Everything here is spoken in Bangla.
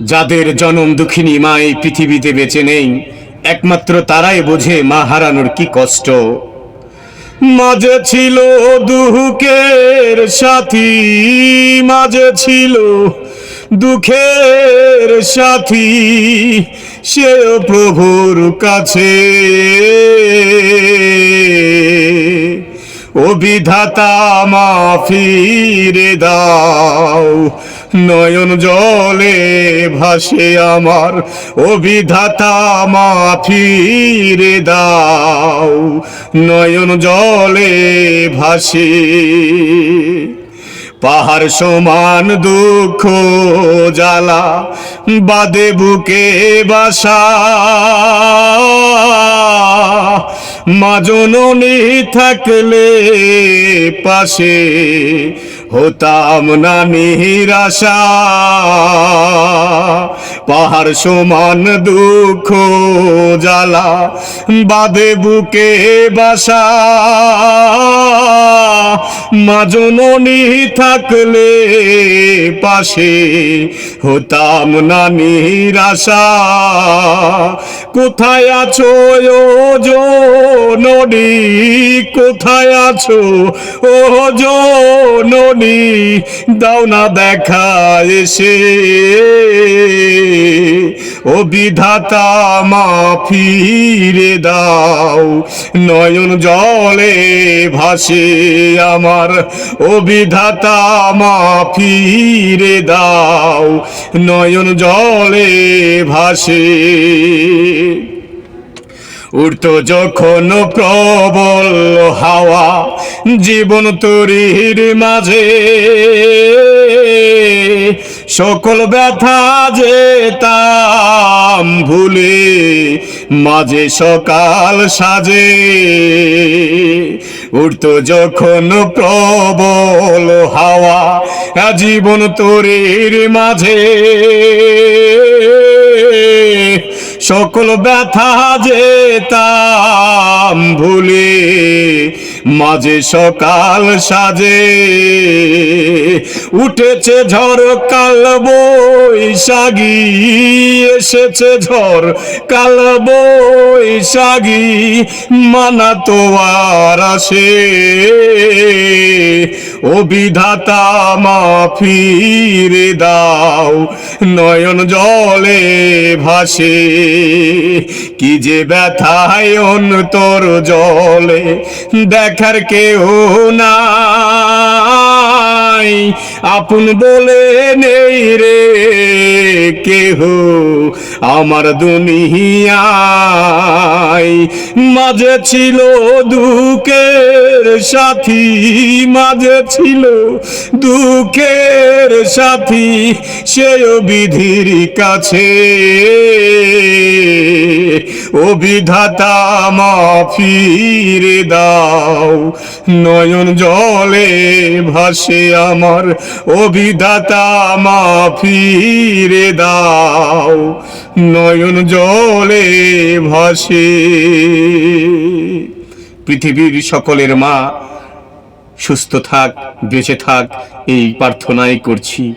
যাদের জনম দুঃখিনী মা এই পৃথিবীতে বেঁচে নেই, একমাত্র তারাই বোঝে মা হারানোর কি কষ্ট। মাঝে ছিল দুঃখের সাথী, মাঝে ছিল দুঃখের সাথী, সেও প্রভুর কাছে। ও বিধাতা মা ফিরে দাও। নয়ন জলে ভাসে আমার ও বিধাতা মা ফিরে দাও। নয়ন জলে ভাসে পাহাড় সমান দুঃখ জ্বালা, বাদে বুকে বাসা। মাজননি থাকলে পাশে হতাম না নিরাশা, পাহাড় সমান দুঃখ জ্বালা, বাদে বুকে বাসা। মাজননি থাকলে পাশে হতাম না নিরাশা। কোথায় আছো জো নদী কোথায় আছো ও নদী দাও না দেখা এসে। ও বিধাতা মা ফিরে দাও, নয়ন জলে ভাসে আমার। ও বিধাতা মা ফিরে দাও, নয়ন জলে ভাসে। উঠতো যখন প্রবল হাওয়া, জীবন তরির মাঝে। সকল ব্যথা যেতাম ভুলে, মাঝে সকাল সাজে। উঠতো যখন প্রবল হাওয়া, জীবন তরির মাঝে। সকল ব্যথা যেতাম ভুলে মাঝে সকাল সাজে, উঠেছে ঝড় কাল বৈশাগী এসেছে ঝড় কাল বৈশাগী মানা তো আর আসে। ও বিধাতা মা ফিরে দাও, নয়ন জলে ভাসে। কি যে ব্যথায় অন্তর জলে দেখার কেউ নাই। আপন বলে নেই রে কেহ আমার দুনিয়ায়। মাঝে ছিল দুঃখের সাথী, মাঝে ছিল দুঃখের সাথী, সেও বিধির কাছে। ও বিধাতা মা দাও। নয়ন জলে ভাসে আমার ও বিধাতা মা দাও। নয়ন জলে ভাসে পৃথিবীর সকলের মা, সুস্থ থাক, বেঁচে থাক, এই প্রার্থনাই করছি।